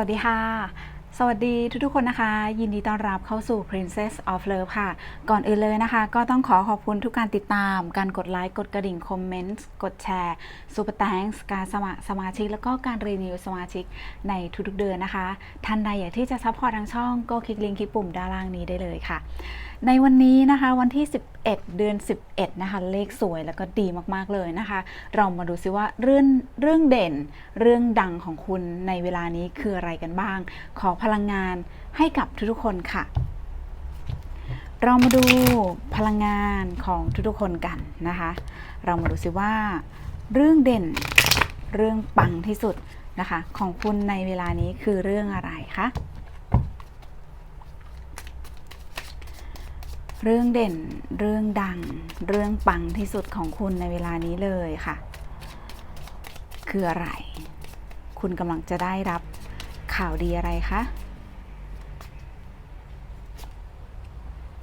วัสดีค่ะ สวัสดีทุกๆคนนะคะ ยินดีต้อนรับเข้าสู่ Princess of Love ค่ะ ก่อนอื่นเลยนะคะ ก็ต้องขอขอบคุณทุกการติดตาม การกดไลค์ กดกระดิ่ง คอมเมนต์ กดแชร์ Super Thanks การสมัครสมาชิก แล้วก็การรีนิวสมาชิกในทุกๆเดือนนะคะ ท่านใดอยากที่จะซัพพอร์ตทางช่อง ก็คลิกลิงก์คลิกปุ่มด้านล่างนี้ได้เลยค่ะในวันนี้นะคะวันที่ 11 เดือน 11 นะคะ เลขสวยแล้วก็ดีมากๆเลยนะคะ เรามาดูซิว่าเรื่องเรื่องเด่น เรื่องดังของคุณในเวลานี้คืออะไรกันบ้าง ขอพลังงานให้กับทุกๆคนค่ะ เรามาดูพลังงานของทุกๆคนกันนะคะ เรามาดูซิว่า เรื่องเด่นเรื่องปังที่สุดนะคะ ของคุณในเวลานี้คือเรื่องอะไรคะ เรื่องเด่นเรื่องดัง เรื่องปังที่สุดของคุณในเวลานี้เลยค่ะ คืออะไร คุณกำลังจะได้รับข่าวดีอะไรคะ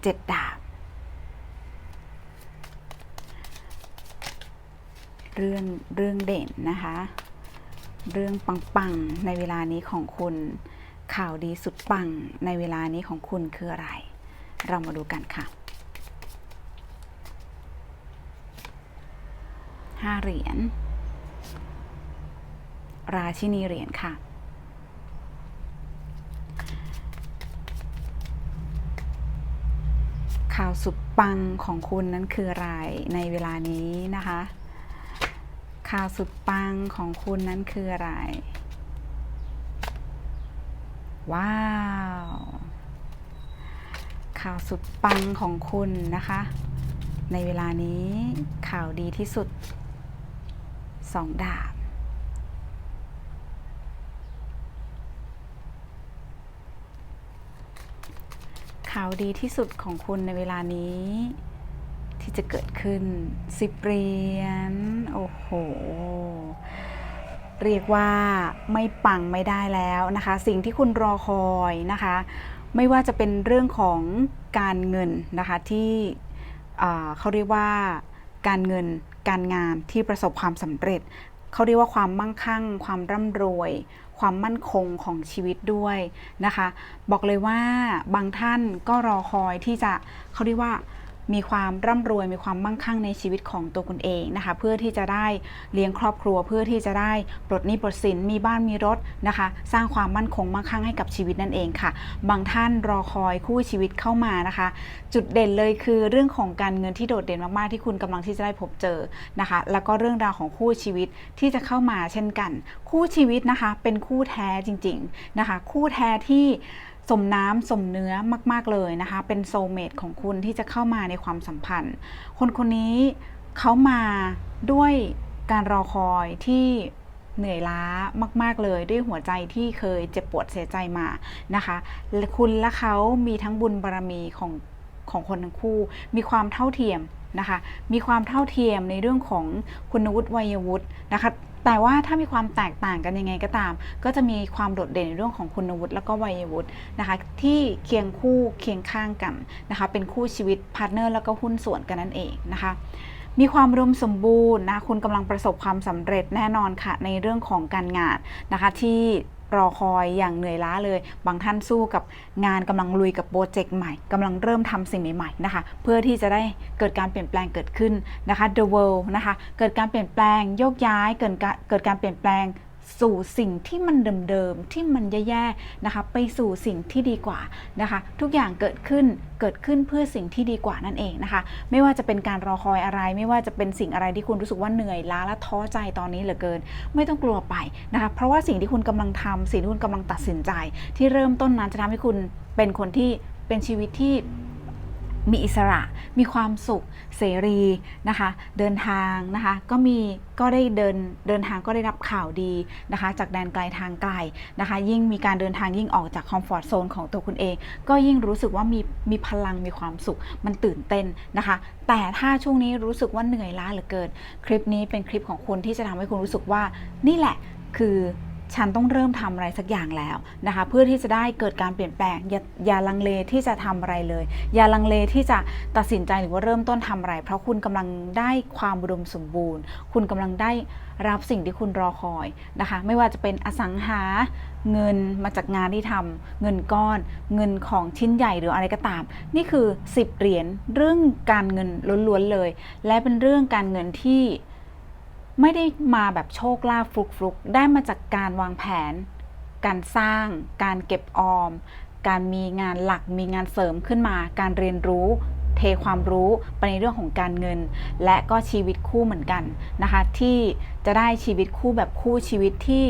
เจ็ดดาบ เรื่องเรื่องเด่นนะคะ เรื่องปังๆในเวลานี้ของคุณข่าวดีสุดปังในเวลานี้ของคุณคืออะไร เรามาดูกันค่ะห้าเหรียญ ราชินีเหรียญค่ะ ข่าวสุดปังของคุณนั้นคืออะไรในเวลานี้นะคะ ข่าวสุดปังของคุณนั้นคืออะไร ว้าว ข่าวสุดปังของคุณนะคะ ในเวลานี้ข่าวดีที่สุดสองดาบข่าวดีที่สุดของคุณในเวลานี้ ที่จะเกิดขึ้นสิบเหรียญโอ้โห เรียกว่าไม่ปังไม่ได้แล้วนะคะ สิ่งที่คุณรอคอยนะคะ ไม่ว่าจะเป็นเรื่องของการเงินนะคะที่เขาเรียกว่าการเงินการงานที่ประสบความสำเร็จ เขาเรียกว่าความมั่งคั่ง ความร่ำรวย ความมั่นคงของชีวิตด้วยนะคะ บอกเลยว่าบางท่านก็รอคอยที่จะเขาเรียกว่า มีความร่ำรวยมีความมั่งคั่งในชีวิตของตัวคุณเองนะคะเพื่อที่จะได้เลี้ยงครอบครัว เพื่อที่จะได้ปลดหนี้ปลดสินมีบ้านมีรถนะคะ สร้างความมั่นคงมั่งคั่งให้กับชีวิตนั่นเองค่ะ บางท่านรอคอยคู่ชีวิตเข้ามานะคะ จุดเด่นเลยคือเรื่องของการเงินที่โดดเด่นมากๆที่คุณกำลังที่จะได้พบเจอนะคะ แล้วก็เรื่องราวของคู่ชีวิตที่จะเข้ามาเช่นกัน คู่ชีวิตนะคะเป็นคู่แท้จริง ๆนะคะ คู่แท้ที่ สมน้ำสมเนื้อมาก ๆ เลยนะคะ เป็นโซเมตของคุณที่จะเข้ามาในความสัมพันธ์ คนคนนี้เขามาด้วยการรอคอยที่เหนื่อยล้ามาก ๆ เลยด้วยหัวใจที่เคยเจ็บปวดเสียใจมานะคะและคุณและเขามีทั้งบุญบารมีของของคนทั้งคู่ มีความเท่าเทียมนะคะ มีความเท่าเทียมในเรื่องของคุณวุฒิวัยวุฒินะคะ แต่ว่าถ้ามีความแตกต่างกันยังไงก็ตาม ก็จะมีความโดดเด่นในเรื่องของคุณวุฒิแล้วก็วัยวุฒินะคะที่เคียงคู่เคียงข้างกันนะคะเป็นคู่ชีวิตพาร์ทเนอร์แล้วก็หุ้นส่วนกันนั่นเองนะคะมีความรวมสมบูรณ์นะคุณกำลังประสบความสำเร็จแน่นอนค่ะในเรื่องของการงานนะคะที่ รอคอยอย่างเหนื่อยล้าเลย บางท่านสู้กับงานกำลังลุยกับโปรเจกต์ใหม่กำลังเริ่มทำสิ่งใหม่ๆนะคะ เพื่อที่จะได้เกิดการเปลี่ยนแปลงเกิดขึ้นนะคะ The World นะคะ เกิดการเปลี่ยนแปลงโยกย้าย เกิดการเกิดการเปลี่ยนแปลง สู่สิ่งที่มันเดิมๆที่มันแย่ๆนะคะ ไปสู่สิ่งที่ดีกว่านะคะ ทุกอย่างเกิดขึ้นเกิดขึ้นเพื่อสิ่งที่ดีกว่านั่นเองนะคะ ไม่ว่าจะเป็นการรอคอยอะไร ไม่ว่าจะเป็นสิ่งอะไรที่คุณรู้สึกว่าเหนื่อยล้าและท้อใจตอนนี้เหลือเกิน ไม่ต้องกลัวไปนะคะ เพราะว่าสิ่งที่คุณกำลังทำสิ่งที่คุณกำลังตัดสินใจ ที่เริ่มต้นนั้นจะทำให้คุณเป็นคนที่เป็นชีวิตที่ มีอิสระ มีความสุข เสรีนะคะ เดินทางนะคะ ก็มีก็ได้เดินเดินทางก็ได้รับข่าวดีนะคะ จากแดนไกลทางไกลนะคะ ยิ่งมีการเดินทางยิ่งออกจากคอมฟอร์ทโซนของตัวคุณเอง ก็ยิ่งรู้สึกว่ามีมีพลังมีความสุข มันตื่นเต้นนะคะ แต่ถ้าช่วงนี้รู้สึกว่าเหนื่อยล้าเหลือเกิน คลิปนี้เป็นคลิปของคุณที่จะทำให้คุณรู้สึกว่านี่แหละคือ ฉันต้องเริ่มทำอะไรสักอย่างแล้วนะคะเพื่อที่จะได้เกิดการเปลี่ยนแปลงอย่าอย่าลังเลที่จะทำอะไรเลย อย่าลังเลที่จะตัดสินใจหรือว่าเริ่มต้นทำอะไร เพราะคุณกำลังได้ความอุดมสมบูรณ์ คุณกำลังได้รับสิ่งที่คุณรอคอยนะคะไม่ว่าจะเป็นอสังหาเงินมาจากงานที่ทำเงินก้อน เงินของชิ้นใหญ่หรืออะไรก็ตาม นี่คือ 10 เหรียญเรื่องการเงินล้วนๆเลย และเป็นเรื่องการเงินที่ ไม่ได้มาแบบโชคลาภฟลุกๆ ได้มาจากการวางแผน การสร้าง การเก็บออม การมีงานหลักมีงานเสริมขึ้นมา การเรียนรู้ เทความรู้ไปในเรื่องของการเงิน และก็ชีวิตคู่เหมือนกันนะคะ ที่จะได้ชีวิตคู่แบบคู่ชีวิตที่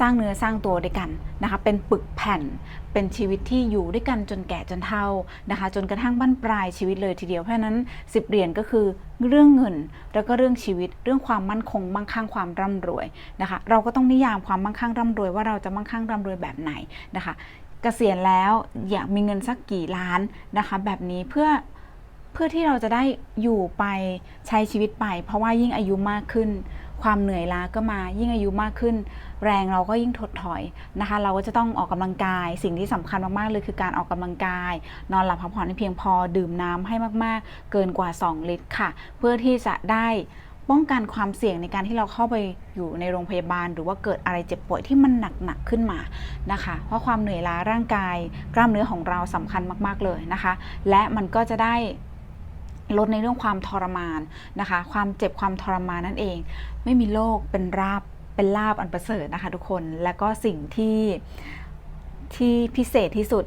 สร้างเนื้อสร้างตัวด้วยกันนะคะเป็นปึกแผ่นเป็นชีวิตที่อยู่ด้วยกันจนแก่จนเฒ่านะคะ จนกระทั่งบั้นปลายชีวิตเลยทีเดียวเพราะนั้น 10 เหรียญก็คือเรื่องเงิน แล้วก็เรื่องชีวิตเรื่องความมั่นคงมั่งคั่งความร่ำรวยนะคะ เราก็ต้องนิยามความมั่งคั่งร่ำรวยว่าเราจะมั่งคั่งร่ำรวยแบบไหนนะคะเกษียณแล้วอยากมีเงินสักกี่ล้านนะคะ แบบนี้เพื่อเพื่อที่เราจะได้อยู่ไปใช้ชีวิตไป เพราะว่ายิ่งอายุมากขึ้น ความเหนื่อยล้าก็มายิ่งอายุมากขึ้น แรงเราก็ยิ่งถดถอยนะคะ เราก็จะต้องออกกำลังกาย สิ่งที่สำคัญมากๆเลยคือการออกกำลังกาย นอนหลับพักผ่อนให้เพียงพอดื่มน้ำให้มากๆ เกินกว่า 2 ลิตรค่ะ เพื่อที่จะได้ป้องกันความเสี่ยงในการที่เราเข้าไปอยู่ในโรงพยาบาล หรือว่าเกิดอะไรเจ็บป่วยที่มันหนักๆขึ้นมานะคะ เพราะความเหนื่อยล้าร่างกาย กล้ามเนื้อของเราสำคัญมากๆเลยนะคะ และมันก็จะได้ ลดในเรื่องความทรมานนะคะ ความเจ็บความทรมานนั่นเอง ไม่มีโรคเป็นราบเป็นลาบอันประเสริฐนะคะทุกคน และก็สิ่งที่ที่พิเศษที่สุด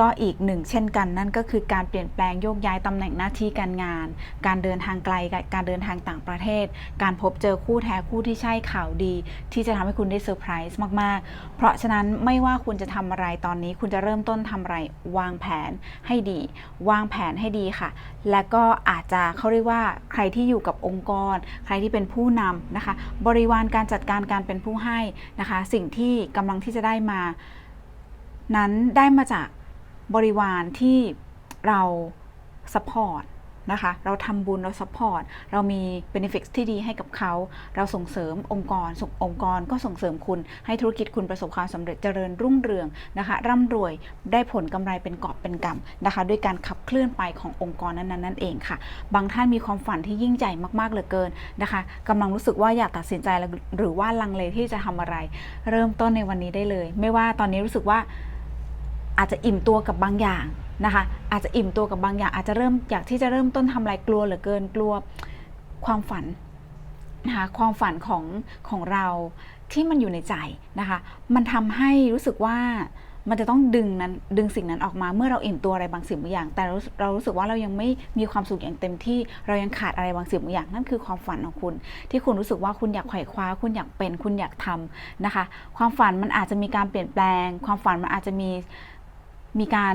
ก็อีกหนึ่งเช่นกันนั่นก็คือการเปลี่ยนแปลงโยกย้ายตำแหน่งหน้าที่การงาน การเดินทางไกลการเดินทางต่างประเทศ การพบเจอคู่แท้คู่ที่ใช่ข่าวดี ที่จะทำให้คุณได้เซอร์ไพรส์มาก ๆ เพราะฉะนั้นไม่ว่าคุณจะทำอะไรตอนนี้ คุณจะเริ่มต้นทำอะไรวางแผนให้ดี วางแผนให้ดีค่ะ และก็อาจจะเขาเรียกว่าใครที่อยู่กับองค์กร ใครที่เป็นผู้นำนะคะ บริวารการจัดการการเป็นผู้ให้นะคะ สิ่งที่กำลังที่จะได้มา นั้นได้มาจาก บริวารที่เราสปอร์ตนะคะ เราทำบุญเราสปอร์ตเรามี benefits ที่ดีให้กับเขา เราส่งเสริมองค์กรส่งองค์กรก็ส่งเสริมคุณ ให้ธุรกิจคุณประสบความสำเร็จเจริญรุ่งเรืองนะคะ ร่ำรวยได้ผลกำไรเป็นกอบเป็นกำนะคะ ด้วยการขับเคลื่อนไปขององค์กรนั้นๆนั่นเองค่ะ บางท่านมีความฝันที่ยิ่งใหญ่มากๆเหลือเกินนะคะกำลังรู้สึกว่าอยากตัดสินใจหรือว่าลังเลที่จะทำอะไร เริ่มต้นในวันนี้ได้เลย ไม่ว่าตอนนี้รู้สึกว่า อาจจะอิ่มตัวกับบางอย่างนะคะอาจจะอิ่มตัวกับบางอย่าง อาจจะเริ่มอยากที่จะเริ่มต้นทำอะไรกลัวเหลือเกินกลัวความฝันนะคะความฝันของของเราที่มันอยู่ในใจนะคะ มันทำให้รู้สึกว่ามันจะต้องดึงนั้นดึงสิ่งนั้นออกมาเมื่อเราอิ่มตัวอะไรบางสิ่งบางอย่าง แต่เราเรารู้สึกว่าเรายังไม่มีความสุขอย่างเต็มที่เรายังขาดอะไรบางสิ่งบางอย่าง นั่นคือความฝันของคุณ ที่คุณรู้สึกว่าคุณอยากไขว่คว้า คุณอยากเป็นคุณอยากทำนะคะ ความฝันมันอาจจะมีการเปลี่ยนแปลง ความฝันมันอาจจะมี มีการ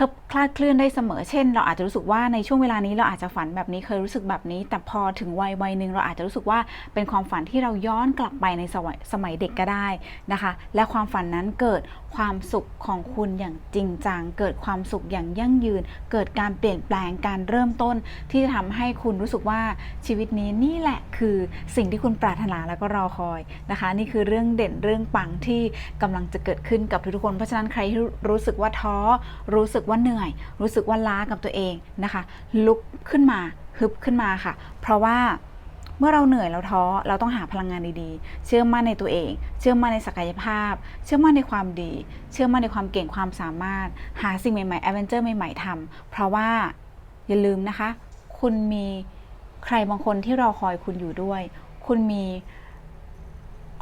คลคลาดเคลื่อนได้เสมอ เช่น เราอาจจะรู้สึกว่าในช่วงเวลานี้เราอาจจะฝันแบบนี้เคยรู้สึกแบบนี้ แต่พอถึงวัยวัยหนึ่งเราอาจจะรู้สึกว่าเป็นความฝันที่เราย้อนกลับไปในสมัยสมัยเด็กก็ได้นะคะ และความฝันนั้นเกิดความสุขของคุณอย่างจริงจัง เกิดความสุขอย่างยั่งยืน เกิดการเปลี่ยนแปลงการเริ่มต้น ที่จะทำให้คุณรู้สึกว่าชีวิตนี้นี่แหละคือสิ่งที่คุณปรารถนาแล้วก็รอคอยนะคะ นี่คือเรื่องเด่นเรื่องปังที่กำลังจะเกิดขึ้นกับทุกๆคน เพราะฉะนั้นใครที่รู้สึกว่าท้อรู้สึกว่าเหนื่อย รู้สึกว่าล้ากับตัวเองนะคะ ลุกขึ้นมาฮึบขึ้นมาค่ะ เพราะว่าเมื่อเราเหนื่อยเราท้อเราต้องหาพลังงานดีๆ เชื่อมั่นในตัวเอง เชื่อมั่นในศักยภาพ เชื่อมั่นในความดี เชื่อมั่นในความเก่งความสามารถ หาสิ่งใหม่ๆแอดเวนเจอร์ใหม่ ๆทำเพราะว่าอย่าลืมนะคะ คุณมีใครบางคนที่รอคอยคุณอยู่ด้วย คุณมี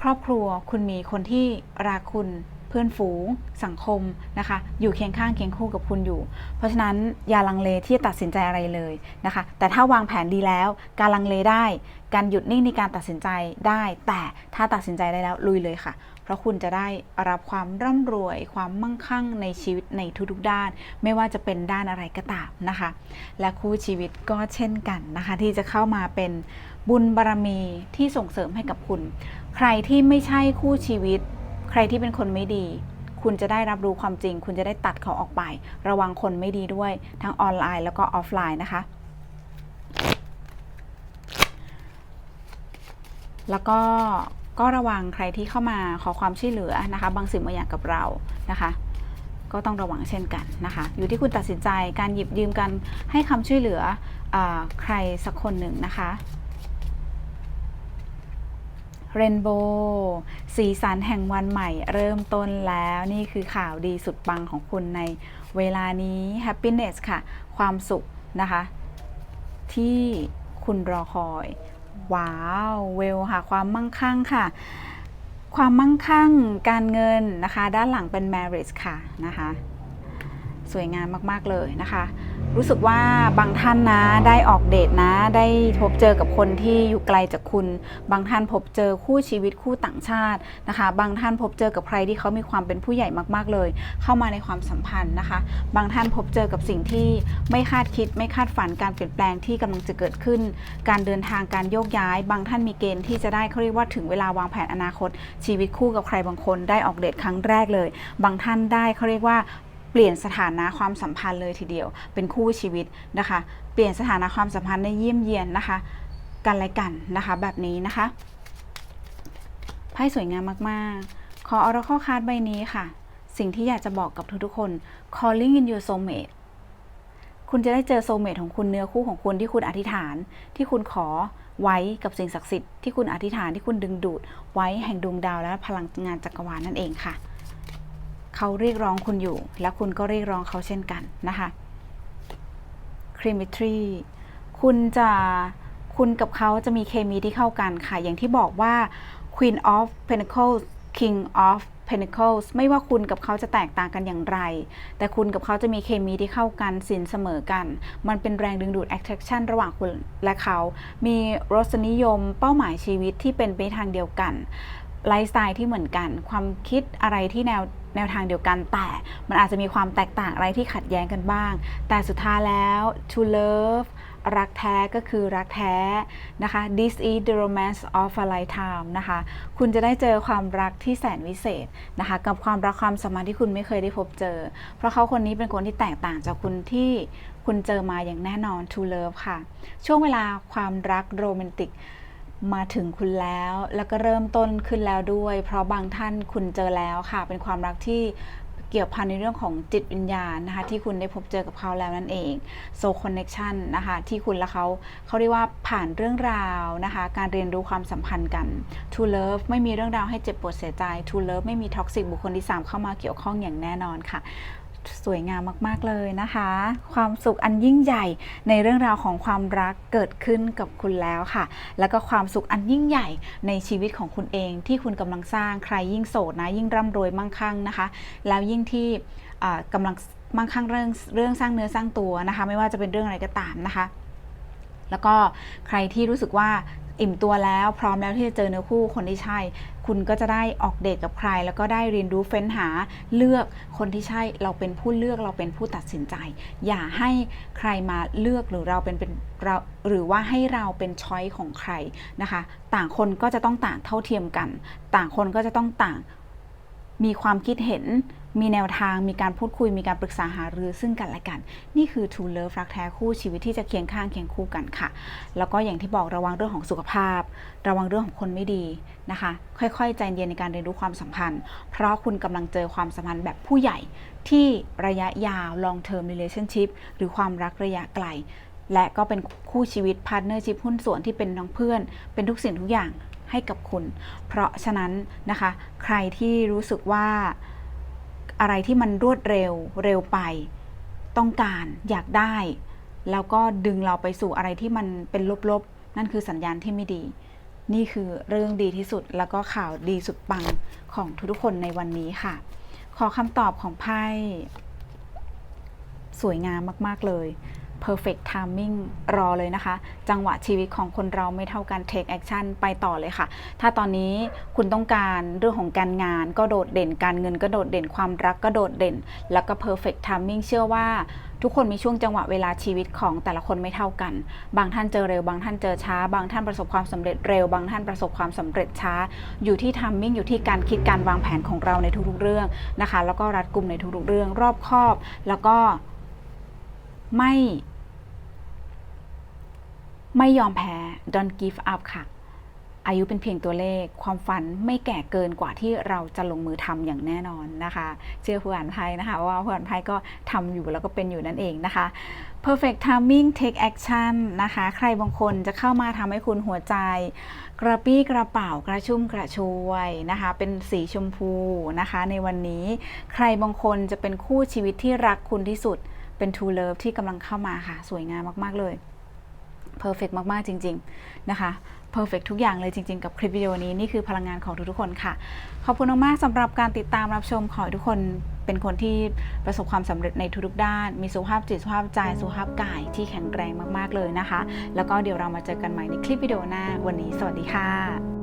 ครอบครัว คุณมีคนที่รักคุณ เพื่อนฝูง สังคมนะคะ อยู่เคียงข้างเคียงคู่กับคุณอยู่ เพราะฉะนั้นอย่าลังเลที่จะตัดสินใจอะไรเลยนะคะ แต่ถ้าวางแผนดีแล้ว การลังเลได้ การหยุดนิ่งในการตัดสินใจได้ แต่ถ้าตัดสินใจได้แล้วลุยเลยค่ะ เพราะคุณจะได้รับความร่ำรวย ความมั่งคั่งในชีวิตในทุกๆด้าน ไม่ว่าจะเป็นด้านอะไรก็ตามนะคะ และคู่ชีวิตก็เช่นกันนะคะ ที่จะเข้ามาเป็นบุญบารมีที่ส่งเสริมให้กับคุณ ใครที่ไม่ใช่คู่ชีวิต ใครที่เป็นคนไม่ดี คุณจะได้รับรู้ความจริง คุณจะได้ตัดเขาออกไป ระวังคนไม่ดีด้วย ทั้งออนไลน์แล้วก็ออฟไลน์นะคะ แล้วก็ก็ระวังใครที่เข้ามาขอความช่วยเหลือนะคะ บางสิ่งบางอย่างกับเรานะคะก็ต้องระวังเช่นกันนะคะ อยู่ที่คุณตัดสินใจการหยิบยืมกันให้คำช่วยเหลืออใครสักคนหนึ่งนะคะ เรนโบว์สีสันแห่งวันใหม่เริ่มต้นแล้วนี่คือข่าวดีสุดปังของคุณในเวลานี้ happiness ค่ะ ความสุขนะคะ ที่คุณรอคอย ว้าวเวลค่ะ ความมั่งคั่งค่ะ ความมั่งคั่งการเงินนะคะ ด้านหลังเป็น marriage ค่ะนะคะ สวยงามมาก ๆ เลยนะคะ รู้สึกว่าบางท่านนะได้ออกเดทนะ ได้พบเจอกับคนที่อยู่ไกลจากคุณ บางท่านพบเจอคู่ชีวิตคู่ต่างชาตินะคะ บางท่านพบเจอกับใครที่เขามีความเป็นผู้ใหญ่มาก ๆ เลย เข้ามาในความสัมพันธ์นะคะ บางท่านพบเจอกับสิ่งที่ไม่คาดคิด ไม่คาดฝันการเปลี่ยนแปลงที่กำลังจะเกิดขึ้น การเดินทางการโยกย้าย บางท่านมีเกณฑ์ที่จะได้เขาเรียกว่าถึงเวลาวางแผนอนาคต ชีวิตคู่กับใครบางคน ได้ออกเดทครั้งแรกเลย บางท่านได้เขาเรียกว่า เปลี่ยนสถานะความสัมพันธ์เลยทีเดียว เป็นคู่ชีวิตนะคะ เปลี่ยนสถานะความสัมพันธ์ในเยี่ยมเยียนนะคะ กันและกันนะคะ แบบนี้นะคะไพ่สวยงามมากๆ ขอ Oracle card ใบนี้ค่ะ สิ่งที่อยากจะบอกกับทุกๆคน calling in your soulmate คุณจะได้เจอโซเมทของคุณเนื้อคู่ของคุณที่คุณอธิษฐาน ที่คุณขอไว้กับสิ่งศักดิ์สิทธิ์ที่คุณอธิษฐานที่คุณดึงดูดไว้แห่งดวงดาวและพลังงานจักรวาลนั่นเองค่ะ เขาเรียกร้องคุณอยู่ และคุณก็เรียกร้องเขาเช่นกันนะคะครีมิทรีคุณจะคุณกับเขาจะมีเคมีที่เข้ากันค่ะ อย่างที่บอกว่า Queen of Pentacles King of Pentacles ไม่ว่าคุณกับเขาจะแตกต่างกันอย่างไร แต่คุณกับเขาจะมีเคมีที่เข้ากันสินเสมอกัน มันเป็นแรงดึงดูด attraction ระหว่างคุณและเขา มีรสนิยมเป้าหมายชีวิตที่เป็นไปทางเดียวกัน ไลฟ์สไตล์ที่เหมือนกัน ความคิดอะไรที่แนว แนวทางเดียวกัน แต่มันอาจจะมีความแตกต่างอะไรที่ขัดแย้งกันบ้าง แต่สุดท้ายแล้ว to love รักแท้ก็คือรักแท้นะคะ this is the romance of a lifetime นะคะ คุณจะได้เจอความรักที่แสนวิเศษนะคะ กับความรักความสัมพันธ์ที่คุณไม่เคยได้พบเจอ เพราะเขาคนนี้เป็นคนที่แตกต่างจากคุณที่คุณเจอมาอย่างแน่นอน to love ค่ะ ช่วงเวลาความรักโรแมนติก มาถึงคุณแล้ว แล้วก็เริ่มต้นขึ้นแล้วด้วย เพราะบางท่านคุณเจอแล้วค่ะ เป็นความรักที่เกี่ยวพันในเรื่องของจิตวิญญาณนะคะ ที่คุณได้พบเจอกับเขาแล้วนั่นเอง soul connection นะคะ ที่คุณและเขาเขาเรียกว่าผ่านเรื่องราวนะคะ การเรียนรู้ความสัมพันธ์กัน to love ไม่มีเรื่องราวให้เจ็บปวดเสียใจ to love ไม่มีท็อกซิกบุคคลที่ 3 เข้ามาเกี่ยวข้องอย่างแน่นอนค่ะ สวยงามมากๆเลยนะคะ ความสุขอันยิ่งใหญ่ในเรื่องราวของความรักเกิดขึ้นกับคุณแล้วค่ะ แล้วก็ความสุขอันยิ่งใหญ่ในชีวิตของคุณเอง ที่คุณกำลังสร้างใครยิ่งโสดนะยิ่งร่ำรวยมั่งคั่งนะคะ แล้วยิ่งที่อ่ากำลังมั่งคั่งเรื่องเรื่องสร้างเนื้อสร้างตัวนะคะ ไม่ว่าจะเป็นเรื่องอะไรก็ตามนะคะ แล้วก็ใครที่รู้สึกว่า อิ่มตัวแล้วพร้อมแล้วที่จะเจอเนื้อคู่คนที่ใช่ คุณก็จะได้ออกเดทกับใคร แล้วก็ได้เรียนรู้เฟ้นหาเลือกคนที่ใช่เราเป็นผู้เลือกเราเป็นผู้ตัดสินใจ อย่าให้ใครมาเลือกหรือเราเป็นเป็นเราหรือว่าให้เราเป็นช้อยของใครนะคะ ต่างคนก็จะต้องต่างเท่าเทียมกัน ต่างคนก็จะต้องต่างมีความคิดเห็น มีแนวทางมีการพูดคุยมีการปรึกษาหารือซึ่งกันและกัน นี่คือ True Love รักแท้คู่ชีวิตที่จะเคียงข้างเคียงคู่กันค่ะ แล้วก็อย่างที่บอกระวังเรื่องของสุขภาพ ระวังเรื่องของคนไม่ดีนะคะ ค่อยๆ ใจเย็นในการเรียนรู้ความสัมพันธ์ เพราะคุณกำลังเจอความสัมพันธ์แบบผู้ใหญ่ที่ระยะยาว long term relationship หรือความรักระยะไกลและก็เป็นคู่ชีวิต partnership หุ้นส่วนที่เป็นน้องเพื่อน เป็นทุกสิ่งทุกอย่างให้กับคุณ เพราะฉะนั้นนะคะ ใครที่รู้สึกว่า อะไรที่มันรวดเร็วเร็วไป ต้องการอยากได้ แล้วก็ดึงเราไปสู่อะไรที่มันเป็นลบๆ นั่นคือสัญญาณที่ไม่ดี นี่คือเรื่องดีที่สุดแล้วก็ข่าวดีสุดปังของทุกๆคนในวันนี้ค่ะ ขอคำตอบของไพ่สวยงามมาก ๆ เลย perfect timing รอเลยนะคะ จังหวะชีวิตของคนเราไม่เท่ากัน take action ไปต่อเลยค่ะ ถ้าตอนนี้คุณต้องการเรื่องของการงานก็โดดเด่นการเงินก็โดดเด่นความรักก็โดดเด่น แล้วก็ perfect timing เชื่อว่าทุกคนมีช่วงจังหวะเวลาชีวิตของแต่ละคนไม่เท่ากัน บางท่านเจอเร็ว บางท่านเจอช้า บางท่านประสบความสำเร็จเร็ว บางท่านประสบความสำเร็จช้า อยู่ที่ timing อยู่ที่การคิดการวางแผนของเราในทุกๆเรื่องนะคะ แล้วก็รัดกุมในทุกๆเรื่อง รอบคอบ แล้วก็ไม่ ไม่ยอมแพ้ don't give up ค่ะ อายุเป็นเพียงตัวเลข ความฝันไม่แก่เกินกว่าที่เราจะลงมือทำอย่างแน่นอนนะคะ เชื่อผู้อ่านไพ่นะคะ ว่าผู้อ่านไพ่ก็ทำอยู่แล้วก็เป็นอยู่นั่นเองนะคะ perfect timing take action นะคะ ใครบางคนจะเข้ามาทำให้คุณหัวใจ กระปี้กระเป๋ากระชุ่มกระชวยนะคะ เป็นสีชมพูนะคะ ในวันนี้ใครบางคนจะเป็นคู่ชีวิตที่รักคุณที่สุดเป็น true love ที่กำลังเข้ามาค่ะ สวยงามมาก ๆ เลย เพอร์เฟกมาก ๆ จริง ๆ นะคะเพอร์เฟกทุกอย่างเลยจริง ๆ กับคลิปวิดีโอนี้ นี่คือพลังงานของทุกๆคนค่ะ ขอบคุณมากๆสำหรับการติดตามรับชมขอให้ทุกคนเป็นคนที่ประสบความสำเร็จในทุกๆด้าน มีสุขภาพจิตสุขภาพใจสุขภาพกายที่แข็งแรงมากๆเลยนะคะ แล้วก็เดี๋ยวเรามาเจอกันใหม่ในคลิปวิดีโอหน้าวันนี้ สวัสดีค่ะ